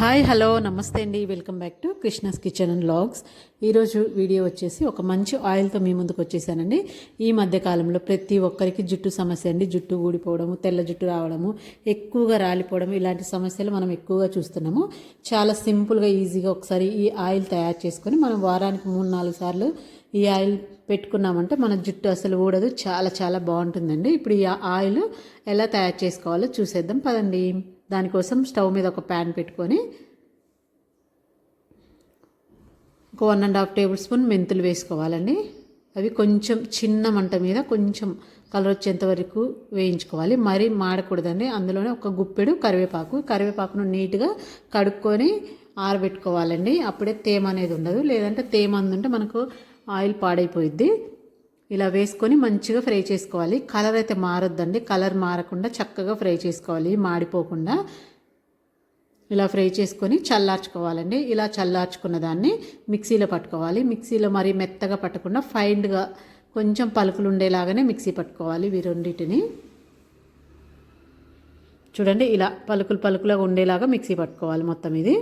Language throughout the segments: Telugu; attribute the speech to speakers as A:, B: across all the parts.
A: హాయ్ హలో నమస్తే అండి. Welcome back to Krishna's kitchen and logs. ఈరోజు వీడియో వచ్చేసి ఒక మంచి ఆయిల్తో మీ ముందుకు వచ్చేసానండి. ఈ మధ్యకాలంలో ప్రతి ఒక్కరికి జుట్టు సమస్య అండి. జుట్టు ఊడిపోవడము తెల్ల జుట్టు రావడము ఎక్కువగా రాలిపోవడం ఇలాంటి సమస్యలు మనం ఎక్కువగా చూస్తున్నాము. చాలా సింపుల్గా ఈజీగా ఒకసారి ఈ ఆయిల్ తయారు చేసుకొని మనం వారానికి మూడు నాలుగు సార్లు ఈ ఆయిల్ పెట్టుకున్నామంటే మన జుట్టు అసలు ఊడదు. చాలా చాలా బాగుంటుందండి. ఇప్పుడు ఈ ఆయిల్ ఎలా తయారు చేసుకోవాలో చూసేద్దాం. పదండి. దానికోసం స్టవ్ మీద ఒక ప్యాన్ పెట్టుకొని ఒక one and half tablespoon మెంతులు వేసుకోవాలండి. అవి కొంచెం చిన్న మంట మీద కొంచెం కలర్ వచ్చేంత వరకు వేయించుకోవాలి. మరీ మాడకూడదండి. అందులోనే ఒక గుప్పెడు కరివేపాకు. కరివేపాకును నీట్గా కడుక్కొని ఆరబెట్టుకోవాలండి. అప్పుడే తేమ అనేది ఉండదు. లేదంటే తేమ అందుంటే మనకు ఆయిల్ పాడైపోయిద్ది. ఇలా వేసుకొని మంచిగా ఫ్రై చేసుకోవాలి. కలర్ అయితే మారొద్దండి. కలర్ మారకుండా చక్కగా ఫ్రై చేసుకోవాలి. మాడిపోకుండా ఇలా ఫ్రై చేసుకొని చల్లార్చుకోవాలండి. ఇలా చల్లార్చుకున్న దాన్ని మిక్సీలో పట్టుకోవాలి. మిక్సీలో మరీ మెత్తగా పట్టకుండా ఫైండ్గా కొంచెం పలుకులు ఉండేలాగానే మిక్సీ పట్టుకోవాలి ఇవి రెండింటిని. చూడండి ఇలా పలుకులు పలుకులుగా ఉండేలాగా మిక్సీ పట్టుకోవాలి మొత్తం ఇది.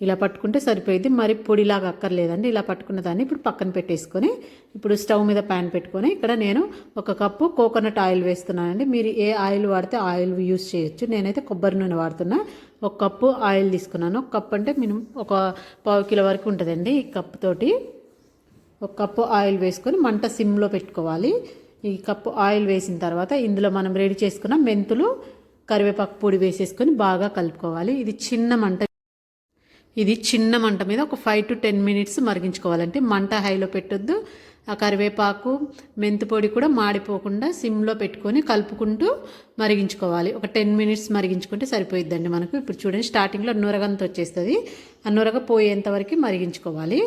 A: ఇలా పట్టుకుంటే సరిపోయింది. మరి పొడిలాగా అక్కర్లేదండి. ఇలా పట్టుకున్న దాన్ని ఇప్పుడు పక్కన పెట్టేసుకొని ఇప్పుడు స్టవ్ మీద ప్యాన్ పెట్టుకొని ఇక్కడ నేను ఒక కప్పు కోకోనట్ ఆయిల్ వేస్తున్నానండి. మీరు ఏ ఆయిల్ వాడితే ఆయిల్ యూస్ చేయొచ్చు. నేనైతే కొబ్బరి నూనె వాడుతున్నా. ఒక కప్పు ఆయిల్ తీసుకున్నాను. ఒక కప్పు అంటే మినిమం ఒక పావు కిలో వరకు ఉంటుందండి ఈ కప్పు తోటి. ఒక కప్పు ఆయిల్ వేసుకొని మంట సిమ్లో పెట్టుకోవాలి. ఈ కప్పు ఆయిల్ వేసిన తర్వాత ఇందులో మనం రెడీ చేసుకున్న మెంతులు కరివేపాకు పొడి వేసేసుకొని బాగా కలుపుకోవాలి. ఇది చిన్న మంట ఇది చిన్న మంట మీద ఒక ఫైవ్ టు టెన్ మినిట్స్ మరిగించుకోవాలంటే మంట హైలో పెట్టొద్దు. ఆ కరివేపాకు మెంతు పొడి కూడా మాడిపోకుండా సిమ్లో పెట్టుకొని కలుపుకుంటూ మరిగించుకోవాలి. ఒక టెన్ మినిట్స్ మరిగించుకుంటే సరిపోయిద్దండి మనకు. ఇప్పుడు చూడండి స్టార్టింగ్లో నురగంత వచ్చేస్తుంది. ఆ నురగ పోయేంత వరకు మరిగించుకోవాలి.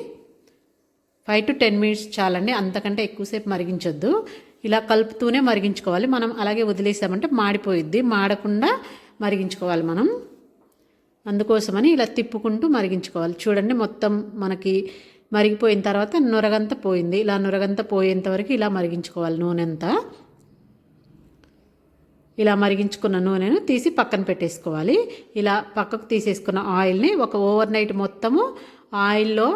A: ఫైవ్ టు టెన్ మినిట్స్ చాలండి అంతకంటే ఎక్కువసేపు మరిగించొద్దు. ఇలా కలుపుతూనే మరిగించుకోవాలి. మనం అలాగే వదిలేసామంటే మాడిపోయిద్ది. మాడకుండా మరిగించుకోవాలి మనం. అందుకోసమని ఇలా తిప్పుకుంటూ మరిగించుకోవాలి. చూడండి మొత్తం మనకి మరిగిపోయిన తర్వాత నురగంత పోయింది. ఇలా నురగంత పోయేంత వరకు ఇలా మరిగించుకోవాలి నూనె అంతా ఇలా మరిగించుకున్న నూనెను తీసి పక్కన పెట్టేసుకోవాలి. ఇలా పక్కకు తీసేసుకున్న ఆయిల్ని ఒక ఓవర్ నైట్ మొత్తము ఆయిల్లో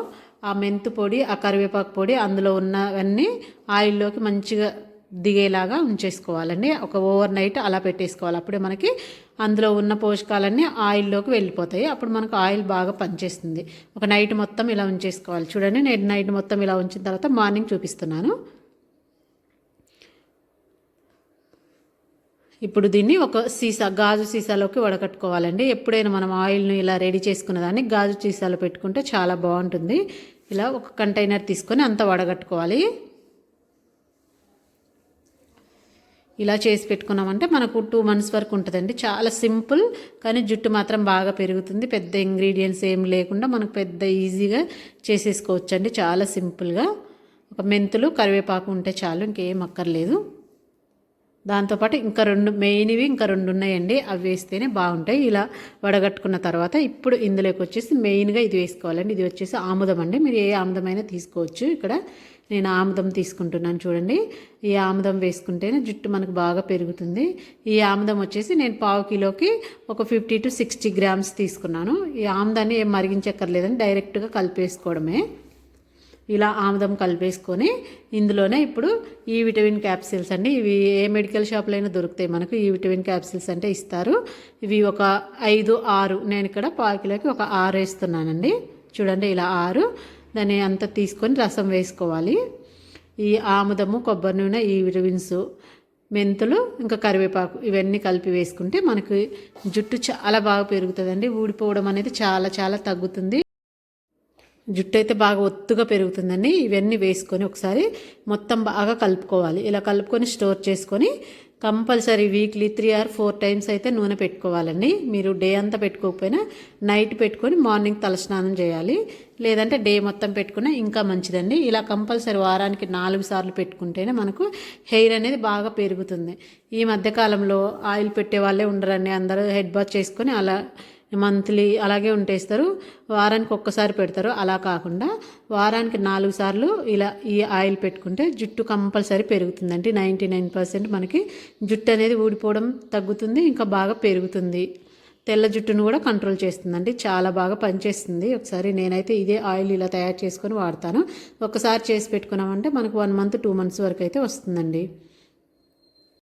A: ఆ మెంతు పొడి ఆ కరివేపాకు పొడి అందులో ఉన్నవన్నీ ఆయిల్లోకి మంచిగా దిగేలాగా ఉంచేసుకోవాలండి. ఒక ఓవర్ నైట్ అలా పెట్టేసుకోవాలి. అప్పుడే మనకి అందులో ఉన్న పోషకాలన్నీ ఆయిల్లోకి వెళ్ళిపోతాయి. అప్పుడు మనకు ఆయిల్ బాగా పనిచేస్తుంది. ఒక నైట్ మొత్తం ఇలా ఉంచేసుకోవాలి. చూడండి నేను నైట్ మొత్తం ఇలా ఉంచిన తర్వాత మార్నింగ్ చూపిస్తున్నాను. ఇప్పుడు దీన్ని ఒక సీసా గాజు సీసాలోకి వడకట్టుకోవాలండి. ఎప్పుడైనా మనం ఆయిల్ను ఇలా రెడీ చేసుకున్న దాన్ని గాజు సీసాలో పెట్టుకుంటే చాలా బాగుంటుంది. ఇలా ఒక కంటైనర్ తీసుకొని అంతా వడగట్టుకోవాలి. ఇలా చేసి పెట్టుకున్నామంటే మనకు టూ మంత్స్ వరకు ఉంటుందండి. చాలా సింపుల్ కానీ జుట్టు మాత్రం బాగా పెరుగుతుంది. పెద్ద ఇంగ్రీడియంట్స్ ఏం లేకుండా మనకు పెద్ద ఈజీగా చేసేసుకోవచ్చండి. చాలా సింపుల్గా. ఒక మెంతులు కరివేపాకు ఉంటే చాలు ఇంకేం అక్కర్లేదు. దాంతోపాటు ఇంకా రెండు మెయిన్వి ఇంకా రెండు ఉన్నాయండి అవి వేస్తేనే బాగుంటాయి. ఇలా వడగట్టుకున్న తర్వాత ఇప్పుడు ఇందులోకి వచ్చేసి మెయిన్గా ఇది వేసుకోవాలండి. ఇది వచ్చేసి ఆముదం అండి. మీరు ఏ ఆముదమైనా తీసుకోవచ్చు. ఇక్కడ నేను ఆముదం తీసుకుంటున్నాను చూడండి. ఈ ఆముదం వేసుకుంటేనే జుట్టు మనకు బాగా పెరుగుతుంది. ఈ ఆముదం వచ్చేసి నేను పావు కిలోకి ఒక ఫిఫ్టీ టు సిక్స్టీ గ్రామ్స్ తీసుకున్నాను. ఈ ఆముదాన్ని ఏం మరిగించక్కర్లేదని డైరెక్ట్గా కలిపేసుకోవడమే. ఇలా ఆముదం కలిపేసుకొని ఇందులోనే ఇప్పుడు ఈ విటమిన్ క్యాప్సిల్స్ అండి. ఇవి ఏ మెడికల్ షాప్లో అయినా దొరుకుతాయి మనకు. ఈ విటమిన్ క్యాప్సిల్స్ అంటే ఇస్తారు. ఇవి ఒక ఐదు ఆరు నేను ఇక్కడ పావు కిలోకి ఒక ఆరు వేస్తున్నానండి. చూడండి ఇలా ఆరు. దాన్ని అంతా తీసుకొని రసం వేసుకోవాలి. ఈ ఆముదము కొబ్బరి నూనె ఈ విటమిన్స్ మెంతులు ఇంకా కరివేపాకు ఇవన్నీ కలిపి వేసుకుంటే మనకి జుట్టు చాలా బాగా పెరుగుతుందండి. ఊడిపోవడం అనేది చాలా చాలా తగ్గుతుంది. జుట్టు అయితే బాగా ఒత్తుగా పెరుగుతుందండి. ఇవన్నీ వేసుకొని ఒకసారి మొత్తం బాగా కలుపుకోవాలి. ఇలా కలుపుకొని స్టోర్ చేసుకొని compulsory weekly three or four times అయితే నూనె పెట్టుకోవాలండి. మీరు డే అంతా పెట్టుకోకపోయినా నైట్ పెట్టుకొని మార్నింగ్ తలస్నానం చేయాలి. లేదంటే డే మొత్తం పెట్టుకున్నా ఇంకా మంచిదండి. ఇలా కంపల్సరీ వారానికి నాలుగు సార్లు పెట్టుకుంటేనే మనకు హెయిర్ అనేది బాగా పెరుగుతుంది. ఈ మధ్యకాలంలో ఆయిల్ పెట్టే వాళ్ళే ఉండరండి. అందరూ హెడ్ బాత్ చేసుకొని అలా మంత్లీ అలాగే ఉంటేస్తారు. వారానికి ఒక్కసారి పెడతారు. అలా కాకుండా వారానికి నాలుగు సార్లు ఇలా ఈ ఆయిల్ పెట్టుకుంటే జుట్టు కంపల్సరీ పెరుగుతుందండి. నైంటీ నైన్ పర్సెంట్ మనకి జుట్టు అనేది ఊడిపోవడం తగ్గుతుంది ఇంకా బాగా పెరుగుతుంది. తెల్ల జుట్టును కూడా కంట్రోల్ చేస్తుందండి. చాలా బాగా పనిచేస్తుంది. ఒకసారి నేనైతే ఇదే ఆయిల్ ఇలా తయారు చేసుకొని వాడతాను. ఒకసారి చేసి పెట్టుకున్నామంటే మనకు వన్ మంత్ టూ మంత్స్ వరకు అయితే వస్తుందండి.